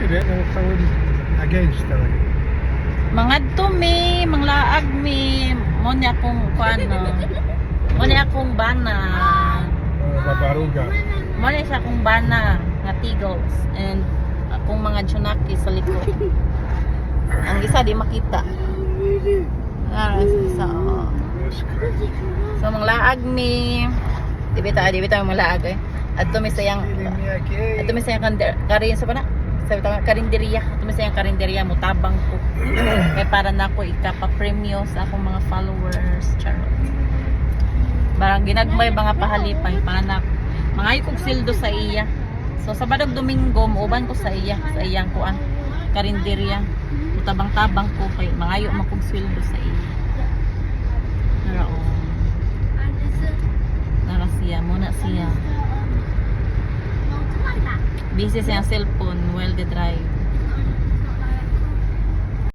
Sila ng tawon against talaga. Mga tumi, manglaag mi, mo niya kung kuano. Mo niya kung bana. Mga babaruga. Mo niya siya kung bana nga tigos and akong mga junaki sa likod. Ang isa di makita. Ah, correct. So manglaag mi. Di bita, di bita manglaag eh. At tumi sayang Feeling me again. Ito may sayang kander, karin sa pana. Sabi tama, karinderiya. Ito may sayang karinderiya mo tabang ko. Kaya para na ako ikapa-premyo sa akong mga followers. Charot. Barang ginagmay mga pahalipay panak. Mga kog sildo sa iya. So Sabado Domingo muuban ko sa iya, sa iyang kuan. Karinderiya. Tabang-tabang ko kay mangayo man kog sildo sa iya. Nara oh. Nara siya, muna siya. Vístese hacia el Ponuel de Trail.